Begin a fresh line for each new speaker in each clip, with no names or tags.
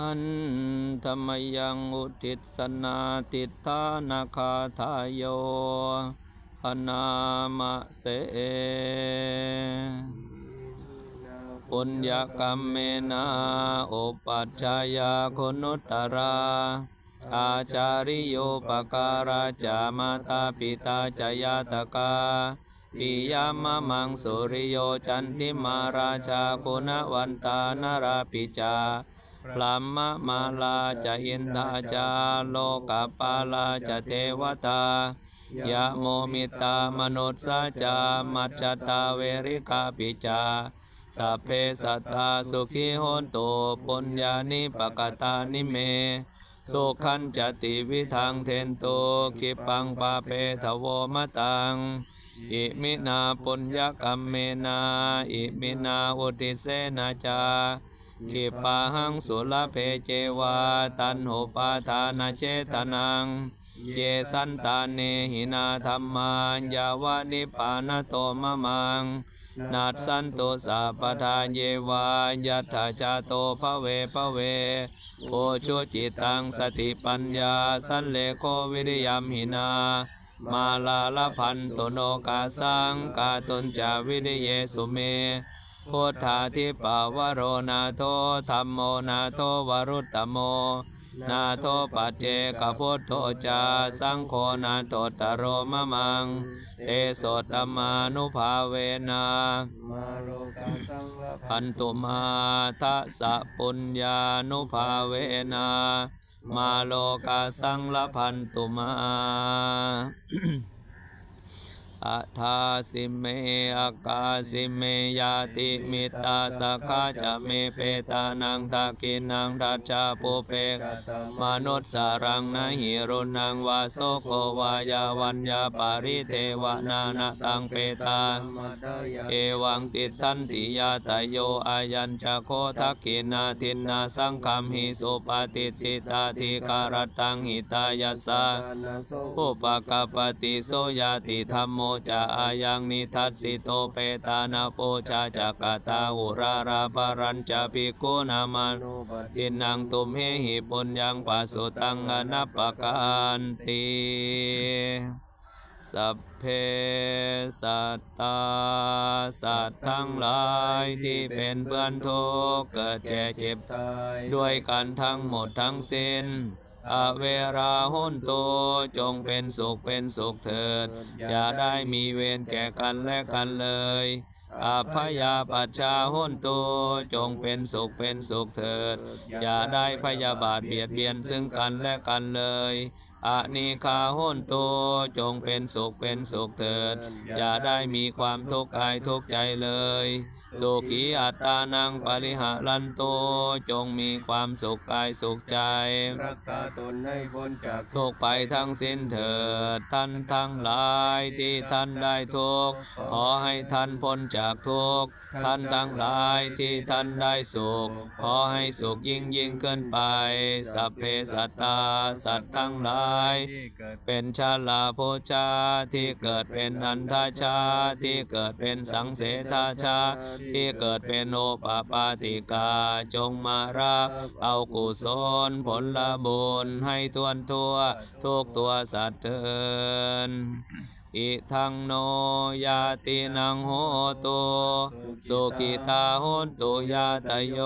หันธรรมยังอุทิศนาติทานาคาทายโยพนามะเสปุญญกรรมเมนาอุปัชฌายาคุณุตราอาจาริโยปการาจามาตาปิตาจายาตกาปิยามะมังสุริโยจันติมาราชาคุณวันตานราปิจา พลัมมะมาลาจะอินทาจาโลกปาลาจะเทวตายะโมมิตามนุสสาจามัจจตาเวริกาปิจาสัพเพสัตตาสุขีโหนตุปุญญานิปกตานิเมสุขันจติวิทังเทนโตคิปังปาเปทโวมตัง อิมินาปุญญกรรมเมนา อิมินาอุติเสนาจา คิปาหังสุลเพเจวาตันโหปาทานาเจตนัง เยสันตาเนหินาธรรมานยาวานิปานโตมะมังนาสันตุสัพพทานเยวายัตถาจาโตภเวภเวโอชุจิตังสติปัญญาสันเลโควิริยมหินา มาลาลพันตุโนกาสังกาตุนจาวิริเยสุเม พุทธาทิปาวโรนาโทธรรมโมนาโทวรุตตโม นาโทปัจเจกพุทโธจาสังโฆนาโตตโรมะมัง เตโสตมานุภาเวนา
มาโลกาสังละ
พันตุมาทัสสะปุญญานุภาเวนา มาโลกาสังละพันตุมา อัทาสิเมอากาสิเมยาติมิตาสกาจะเมเปตานังตากินังทัจจาปุเปก
ม
นุษย์สารังนะหิรุนังวาโสโกวายาวัญญาปาริเทวนานะตังเปตาเอวังติทันติยาตโยอายัญจะโคทักขินาทินนาสังคัมหิสุปฏิติตาธิการตังหิตายัสสะ
โอุ
ปกปปติโสยาติธรรมโมจะอายังนิทัสสิโตเปตานาโปชาจักตาอุราราปรัญจะภิกนามัน
โนปัต
ทินังตุมเหหิปุญญังปัสสุตังอนัปปการติสัพเพสัตตาสัตว์ทั้งหลายที่เป็นเพื่อนทุกข์เกิดแก่เจ็บ
ตาย
ด้วยกันทั้งหมดทั้งสิ้น อเวราหุนโตจงเป็นสุขเป็นสุขเถิด อย่าได้มีเวรแก่กันและกันเลยอาพยาปัชชาหุนโตจงเป็นสุขเป็นสุขเถิด อย่าได้พยาบาทเบียดเบียนซึ่งกันและกันเลยอานิคาหุนโตจงเป็นสุขเป็นสุขเถิด อย่าได้มีความทุกข์กายทุกข์ใจเลย สุขีอัตตานังปริหารันโต จงมีความสุขกายสุขใจ
รักษาตนให้พ้นจาก
ทุกข์ไปทั้งสิ้นเถิด ท่านทั้งหลายที่ท่านได้ทุกข์ขอให้ท่านพ้นจากทุกข์ท่านทั้งหลายที่ท่านได้สุข ขอให้สุขยิ่งยิ่งขึ้นไป สัพเพสัตตา สัตว์ทั้งหลาย
เป็
นชาลาโพชาที่เกิดเป็นอันทาชา ที่เกิดเป็นสังเสทาชา ที่เกิดเป็นโอปปาติกา จงมารับเอากุศลผลละบุญให้ทวนทั่วทุกตัวสัตว์เทิน อิทังโนยาตินังโหตุสุขิตาโหนตุยาตโย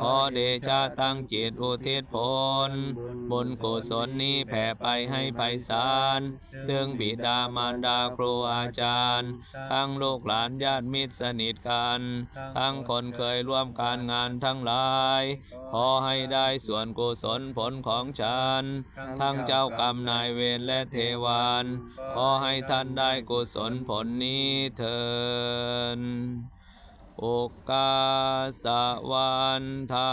ขอเดชะตั้งจิตอุทิศผล บุญกุศลนี้แผ่ไปให้ไพศาลถึงบิดามารดาครูอาจารย์ ทั้งลูกหลานญาติมิตรสนิทกัน ทั้งคนเคยร่วมการงานทั้งหลาย ขอให้ได้ส่วนกุศลผลของฉัน ทั้งเจ้ากรรมนายเวรและเทวาน ขอให้ท่านได้กุศลผลนี้เถินโอกาสวันทา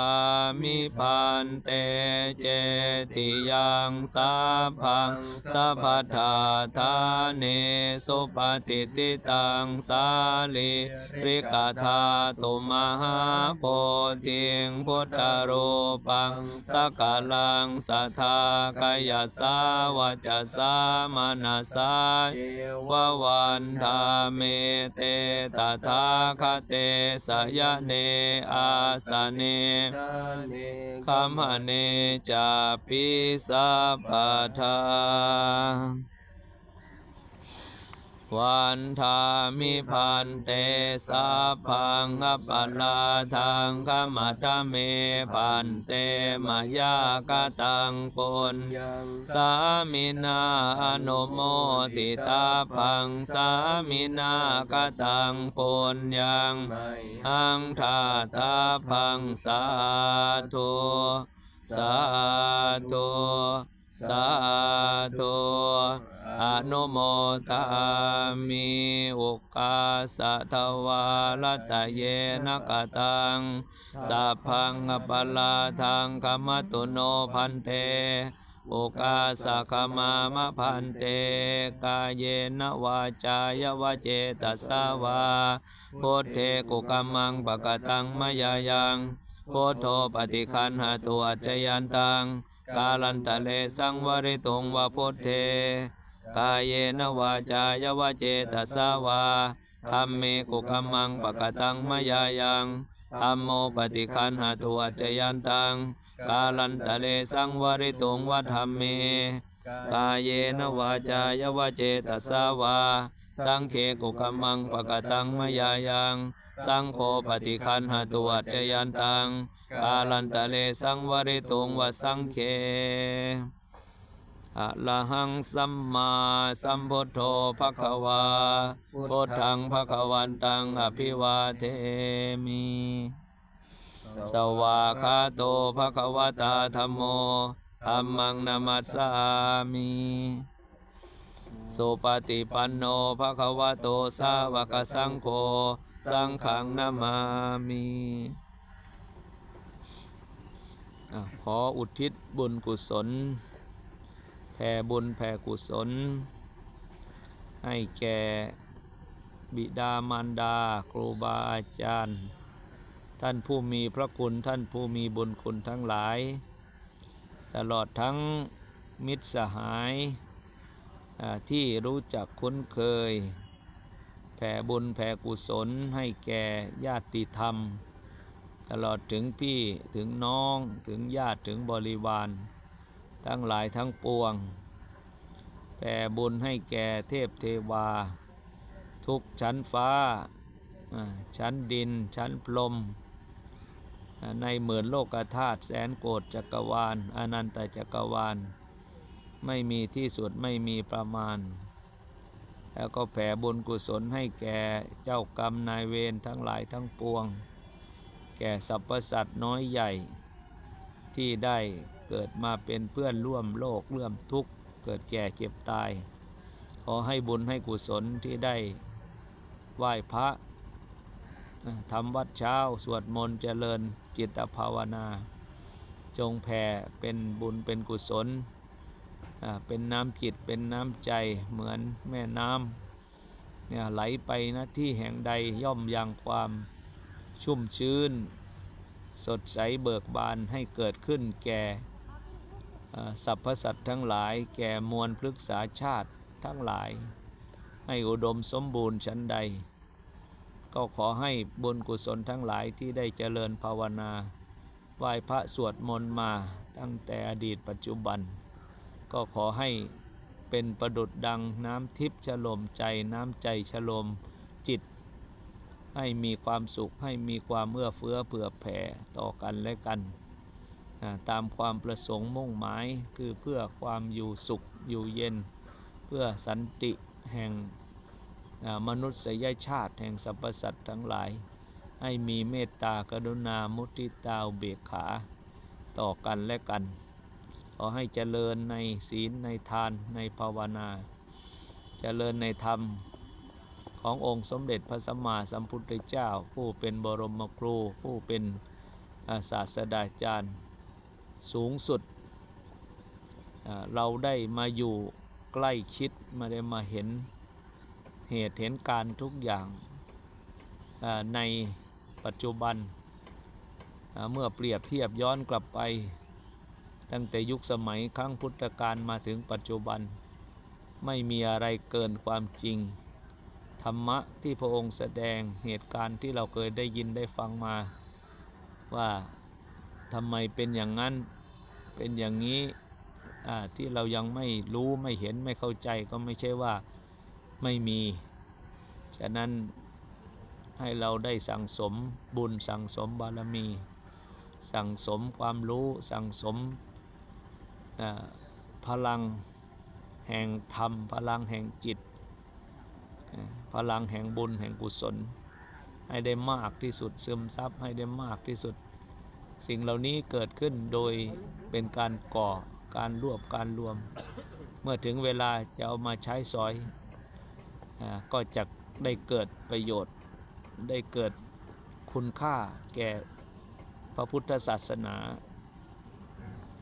มิพันเตเจติยังสัพพังสัพพทาทาเนสุปฏิติตังสาลิริกาธาตุมหาโพธิงพุทธรูปังสกกลังสัทธากายสาวาจสามนาสา
เอ
ววันธาเมเตตถาคเตสยเนอาสเน
ทาเน
คัมหเนจาปิสัพพทา วันทามิพันเตสัพพังอปลาทังขมัตเมพันเตมายากตังปุญสามินาอนุโมติตาพังสามินากตังปุญญังหังทาตาพังสาธุสาธุสาธุ อนุโมทามิอุกาสะทวาลตเยนะกตังสัพพังอปลาทังคมตุโนพันเตโอกาสะขมามะพันเต กาเยนะวาจายวเจตสาวาพุทเทกุกัมมังปะกตังมยายังโพธโธปฏิคันหาตุอัจจยันตัง กาลันตะเลสังวริตุงวะพุทเท กายเยนวาจายวเจตสาวาธัมเมกุกัมมังปะกตังมะยายังธัมโมปฏิคันหาตุอัจจยันตัง กาลันตะเลสังวริตุงวัฏมเม กายเยนวาจายวเจตสาวา สังเคกุกมังปะกตังมยายังสังโฆปฏิคันหาตุอัจจยันตัง กาลันตะเลสังวริตุงวสังเค อะระหังสัมมาสัมพุทโธภควาพุทธังภควันตังอภิวาเทมิ สวากขาโตภะคะวตาธัมโมธัมมังนามัสสามิสุปฏิปันโนภะคะวะโตสาวกสังโฆสังฆังนามามิขออุทิศบุญกุศล แผ่บุญแผ่กุศล ให้แก่บิดามารดา ครูบาอาจารย์ ท่านผู้มีพระคุณท่านผู้มีบุญคุณทั้งหลาย ตลอดทั้งมิตรสหายที่รู้จักคุ้นเคย แผ่บุญแผ่กุศลให้แก่ญาติธรรม ตลอดถึงพี่ถึงน้องถึงญาติถึงบริวาร ทั้งหลายทั้งปวงแผ่บุญให้แก่เทพเทวา ทุกชั้นฟ้า ชั้นดิน ชั้นพรมในหมื่นโลกธาตุแสนโกฏจักรวาล อนันตจักรวาล ไม่มีที่สุดไม่มีประมาณ แล้วก็แผ่บุญกุศลให้แก่เจ้ากรรมนายเวรทั้งหลายทั้งปวง แก่สรรพสัตว์น้อยใหญ่ที่ได้ เกิดมาเป็นเพื่อนร่วมโลกร่วมทุกข์ เกิดแก่เจ็บตาย ขอให้บุญให้กุศลที่ได้ไหว้พระทำวัดเช้า สวดมนต์เจริญจิตภาวนา จงแผ่เป็นบุญเป็นกุศล เป็นน้ำจิตเป็นน้ำใจเหมือนแม่น้ำเนี่ยไหลไปนะที่แห่งใดย่อมยังความชุ่มชื้น สดใสเบิกบานให้เกิดขึ้นแก่ สรรพสัตว์ทั้งหลายแก่มวลพฤกษาชาติทั้งหลาย ให้อุดมสมบูรณ์ชั้นใด ก็ขอให้บุญกุศลทั้งหลายที่ได้เจริญภาวนาไหว้พระสวดมนต์มาตั้งแต่อดีตปัจจุบัน ก็ขอให้เป็นประดุดดังน้ำทิพย์ฉลมใจน้ำใจฉลมจิต ให้มีความสุขให้มีความเมื่อเฟื้อเผื่อแผ่ต่อกันและกัน ตามความประสงค์มุ่งหมายคือเพื่อความอยู่สุขอยู่เย็น เพื่อสันติแห่งมนุษยชาติแห่งสรรพสัตว์ทั้งหลาย ให้มีเมตตากรุณามุทิตาเบกขาต่อกันและกัน ขอให้เจริญในศีลในทานในภาวนา เจริญในธรรมขององค์สมเด็จพระสัมมาสัมพุทธเจ้า ผู้เป็นบรมครูผู้เป็นศาสดาจารย์ สูงสุด เราได้มาอยู่ใกล้ชิดมาได้มาเห็นเหตุเห็นการทุกอย่างในปัจจุบัน เมื่อเปรียบเทียบย้อนกลับไป ตั้งแต่ยุคสมัยครั้งพุทธกาลมาถึงปัจจุบัน ไม่มีอะไรเกินความจริง ธรรมะที่พระองค์แสดงเหตุการณ์ที่เราเคยได้ยินได้ฟังมา ว่าทำไมเป็นอย่างนั้น เป็นอย่างนี้ที่เรายังไม่รู้ไม่เห็นไม่เข้าใจก็ไม่ใช่ว่าไม่มี ฉะนั้นให้เราได้สั่งสมบุญสั่งสมบารมี สั่งสมความรู้สั่งสมพลังแห่งธรรม พลังแห่งจิต พลังแห่งบุญแห่งกุศล ให้ได้มากที่สุดซึมซับให้ได้มากที่สุด สิ่งเหล่านี้เกิดขึ้นโดยเป็นการก่อการรวบการรวม เมื่อถึงเวลาจะเอามาใช้สอยอก็จะได้เกิดประโยชน์ ได้เกิดคุณค่าแก่พระพุทธศาสนา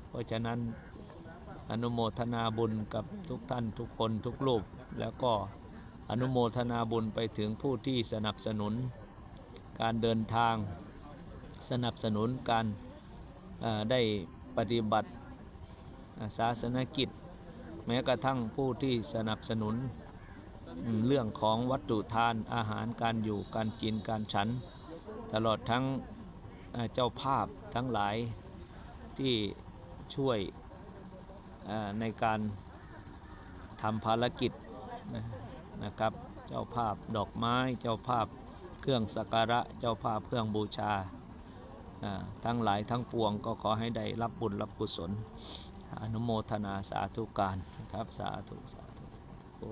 เพราะฉะนั้นอนุโมทนาบุญกับทุกท่านทุกคนทุกรูป แล้วก็อนุโมทนาบุญไปถึงผู้ที่สนับสนุน การเดินทาง สนับสนุนการได้ปฏิบัติาศาสนกิจ แม้กระทั่งผู้ที่สนับสนุนเรื่องของวัตถุทานอาหารการอยู่การกินการฉัน ตลอดทั้งเจ้าภาพทั้งหลายที่ช่วยในการทำภารกิจนะนะครับ เจ้าภาพดอกไม้ เจ้าภาพเครื่องสักการะ เจ้าภาพเครื่องบูชา ทั้งหลายทั้งปวงก็ขอให้ได้รับบุญรับกุศล อนุโมทนาสาธุการนะครับ สาธุ สาธุโอ